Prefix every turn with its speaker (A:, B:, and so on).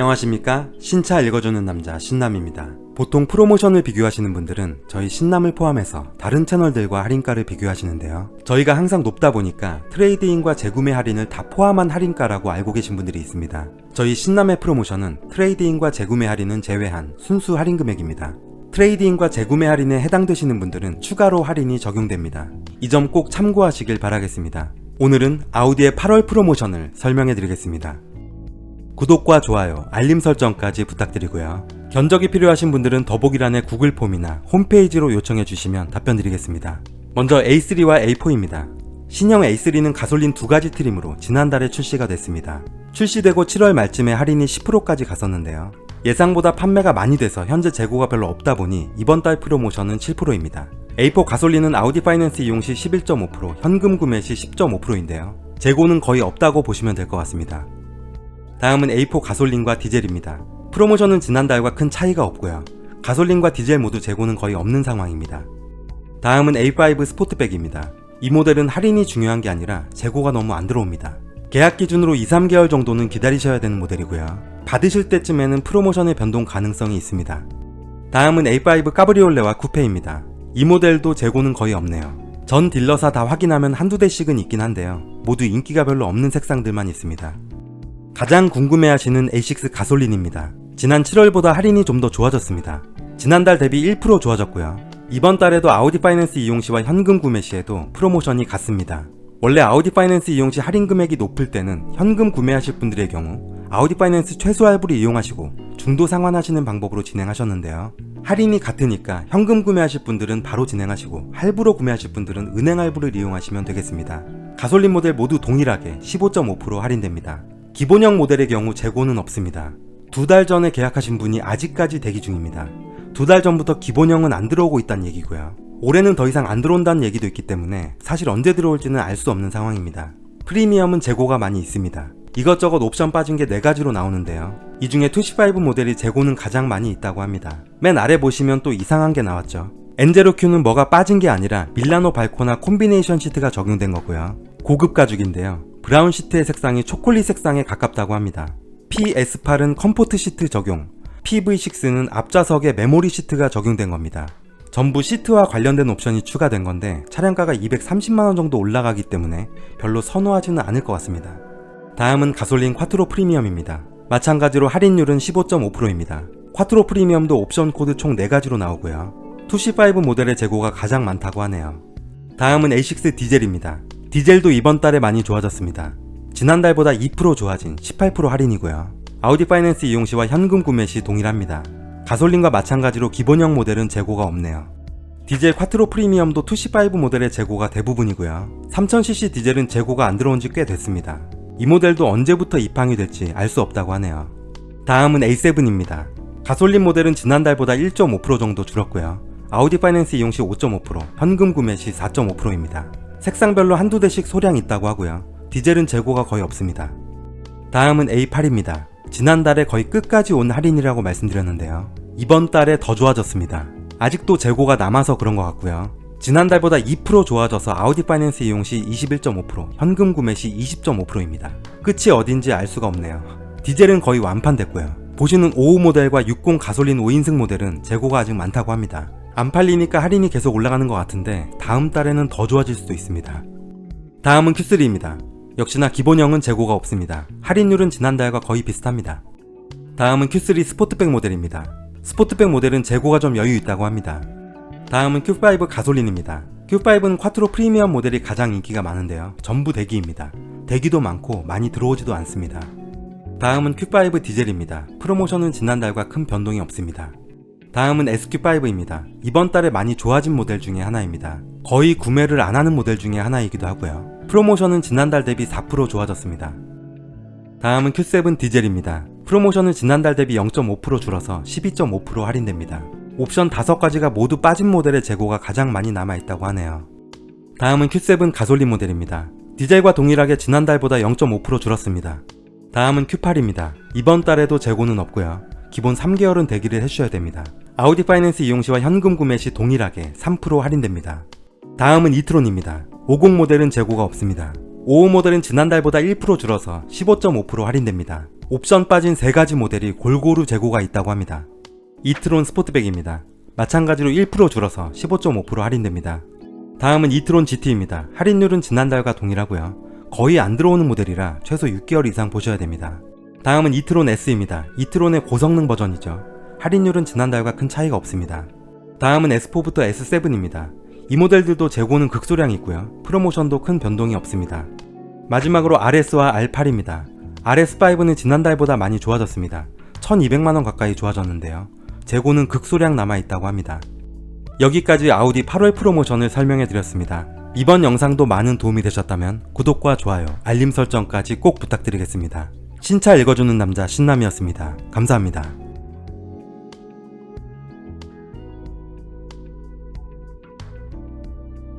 A: 안녕하십니까? 신차 읽어주는 남자 신남입니다. 보통 프로모션을 비교하시는 분들은 저희 신남을 포함해서 다른 채널들과 할인가를 비교하시는데요. 저희가 항상 높다 보니까 트레이드인과 재구매 할인을 다 포함한 할인가라고 알고 계신 분들이 있습니다. 저희 신남의 프로모션은 트레이드인과 재구매 할인은 제외한 순수 할인 금액입니다. 트레이드인과 재구매 할인에 해당되시는 분들은 추가로 할인이 적용됩니다. 이 점 꼭 참고하시길 바라겠습니다. 오늘은 아우디의 8월 프로모션을 설명해 드리겠습니다. 구독과 좋아요, 알림 설정까지 부탁드리고요. 견적이 필요하신 분들은 더보기란의 구글 폼이나 홈페이지로 요청해 주시면 답변 드리겠습니다. 먼저 A3와 A4입니다. 신형 A3는 가솔린 두 가지 트림으로 지난달에 출시가 됐습니다. 출시되고 7월 말쯤에 할인이 10%까지 갔었는데요. 예상보다 판매가 많이 돼서 현재 재고가 별로 없다 보니 이번 달 프로모션은 7%입니다. A4 가솔린은 아우디 파이낸스 이용 시 11.5%, 현금 구매 시 10.5%인데요. 재고는 거의 없다고 보시면 될 것 같습니다. 다음은 A4 가솔린과 디젤입니다. 프로모션은 지난달과 큰 차이가 없고요. 가솔린과 디젤 모두 재고는 거의 없는 상황입니다. 다음은 A5 스포트백입니다. 이 모델은 할인이 중요한 게 아니라 재고가 너무 안 들어옵니다. 계약 기준으로 2, 3개월 정도는 기다리셔야 되는 모델이고요. 받으실 때쯤에는 프로모션의 변동 가능성이 있습니다. 다음은 A5 까브리올레와 쿠페입니다. 이 모델도 재고는 거의 없네요. 전 딜러사 다 확인하면 한두 대씩은 있긴 한데요. 모두 인기가 별로 없는 색상들만 있습니다. 가장 궁금해하시는 A6 가솔린입니다. 지난 7월보다 할인이 좀 더 좋아졌습니다. 지난달 대비 1% 좋아졌고요. 이번 달에도 아우디 파이낸스 이용 시와 현금 구매 시에도 프로모션이 같습니다. 원래 아우디 파이낸스 이용 시 할인 금액이 높을 때는 현금 구매하실 분들의 경우 아우디 파이낸스 최소 할부를 이용하시고 중도 상환하시는 방법으로 진행하셨는데요. 할인이 같으니까 현금 구매하실 분들은 바로 진행하시고 할부로 구매하실 분들은 은행 할부를 이용하시면 되겠습니다. 가솔린 모델 모두 동일하게 15.5% 할인됩니다. 기본형 모델의 경우 재고는 없습니다. 두 달 전에 계약하신 분이 아직까지 대기 중입니다. 두 달 전부터 기본형은 안 들어오고 있다는 얘기고요. 올해는 더 이상 안 들어온다는 얘기도 있기 때문에 사실 언제 들어올지는 알 수 없는 상황입니다. 프리미엄은 재고가 많이 있습니다. 이것저것 옵션 빠진 게 4가지로 나오는데요. 이 중에 25 모델이 재고는 가장 많이 있다고 합니다. 맨 아래 보시면 또 이상한 게 나왔죠. 엔제로큐는 뭐가 빠진 게 아니라 밀라노 발코나 콤비네이션 시트가 적용된 거고요. 고급 가죽인데요. 브라운 시트의 색상이 초콜릿 색상에 가깝다고 합니다. PS8은 컴포트 시트 적용, PV6는 앞좌석에 메모리 시트가 적용된 겁니다. 전부 시트와 관련된 옵션이 추가된 건데 차량가가 230만원 정도 올라가기 때문에 별로 선호하지는 않을 것 같습니다. 다음은 가솔린 콰트로 프리미엄입니다. 마찬가지로 할인율은 15.5%입니다. 콰트로 프리미엄도 옵션 코드 총 4가지로 나오고요. 2C5 모델의 재고가 가장 많다고 하네요. 다음은 A6 디젤입니다. 디젤도 이번 달에 많이 좋아졌습니다. 지난달보다 2% 좋아진 18% 할인이고요. 아우디 파이낸스 이용 시와 현금 구매 시 동일합니다. 가솔린과 마찬가지로 기본형 모델은 재고가 없네요. 디젤 콰트로 프리미엄도 2C5 모델의 재고가 대부분이고요. 3000cc 디젤은 재고가 안 들어온 지 꽤 됐습니다. 이 모델도 언제부터 입항이 될지 알 수 없다고 하네요. 다음은 A7입니다. 가솔린 모델은 지난달보다 1.5% 정도 줄었고요. 아우디 파이낸스 이용 시 5.5%, 현금 구매 시 4.5%입니다. 색상별로 한두 대씩 소량 있다고 하고요. 디젤은 재고가 거의 없습니다. 다음은 A8입니다. 지난달에 거의 끝까지 온 할인이라고 말씀드렸는데요. 이번 달에 더 좋아졌습니다. 아직도 재고가 남아서 그런 것 같고요. 지난달보다 2% 좋아져서 아우디 파이낸스 이용 시 21.5%, 현금 구매 시 20.5%입니다. 끝이 어딘지 알 수가 없네요. 디젤은 거의 완판됐고요. 보시는 55 모델과 60 가솔린 5인승 모델은 재고가 아직 많다고 합니다. 안 팔리니까 할인이 계속 올라가는 것 같은데 다음 달에는 더 좋아질 수도 있습니다. 다음은 Q3입니다. 역시나 기본형은 재고가 없습니다. 할인율은 지난달과 거의 비슷합니다. 다음은 Q3 스포트백 모델입니다. 스포트백 모델은 재고가 좀 여유 있다고 합니다. 다음은 Q5 가솔린입니다. Q5는 콰트로 프리미엄 모델이 가장 인기가 많은데요. 전부 대기입니다. 대기도 많고 많이 들어오지도 않습니다. 다음은 Q5 디젤입니다. 프로모션은 지난달과 큰 변동이 없습니다. 다음은 SQ5입니다. 이번 달에 많이 좋아진 모델 중에 하나입니다. 거의 구매를 안 하는 모델 중에 하나이기도 하고요. 프로모션은 지난달 대비 4% 좋아졌습니다. 다음은 Q7 디젤입니다. 프로모션은 지난달 대비 0.5% 줄어서 12.5% 할인됩니다. 옵션 5가지가 모두 빠진 모델의 재고가 가장 많이 남아있다고 하네요. 다음은 Q7 가솔린 모델입니다. 디젤과 동일하게 지난달보다 0.5% 줄었습니다. 다음은 Q8입니다. 이번 달에도 재고는 없고요. 기본 3개월은 대기를 해주셔야 됩니다. 아우디 파이낸스 이용 시와 현금 구매 시 동일하게 3% 할인됩니다. 다음은 이트론입니다. 50 모델은 재고가 없습니다. 5호 모델은 지난달보다 1% 줄어서 15.5% 할인됩니다. 옵션 빠진 세 가지 모델이 골고루 재고가 있다고 합니다. 이트론 스포트백입니다. 마찬가지로 1% 줄어서 15.5% 할인됩니다. 다음은 이트론 GT입니다. 할인율은 지난달과 동일하고요. 거의 안 들어오는 모델이라 최소 6개월 이상 보셔야 됩니다. 다음은 이트론 S입니다. 이트론의 고성능 버전이죠. 할인율은 지난달과 큰 차이가 없습니다. 다음은 S4부터 S7입니다. 이 모델들도 재고는 극소량 있고요. 프로모션도 큰 변동이 없습니다. 마지막으로 RS와 R8입니다. RS5는 지난달보다 많이 좋아졌습니다. 1200만원 가까이 좋아졌는데요. 재고는 극소량 남아있다고 합니다. 여기까지 아우디 8월 프로모션을 설명해 드렸습니다. 이번 영상도 많은 도움이 되셨다면 구독과 좋아요, 알림 설정까지 꼭 부탁드리겠습니다. 신차 읽어주는 남자 신남이었습니다. 감사합니다.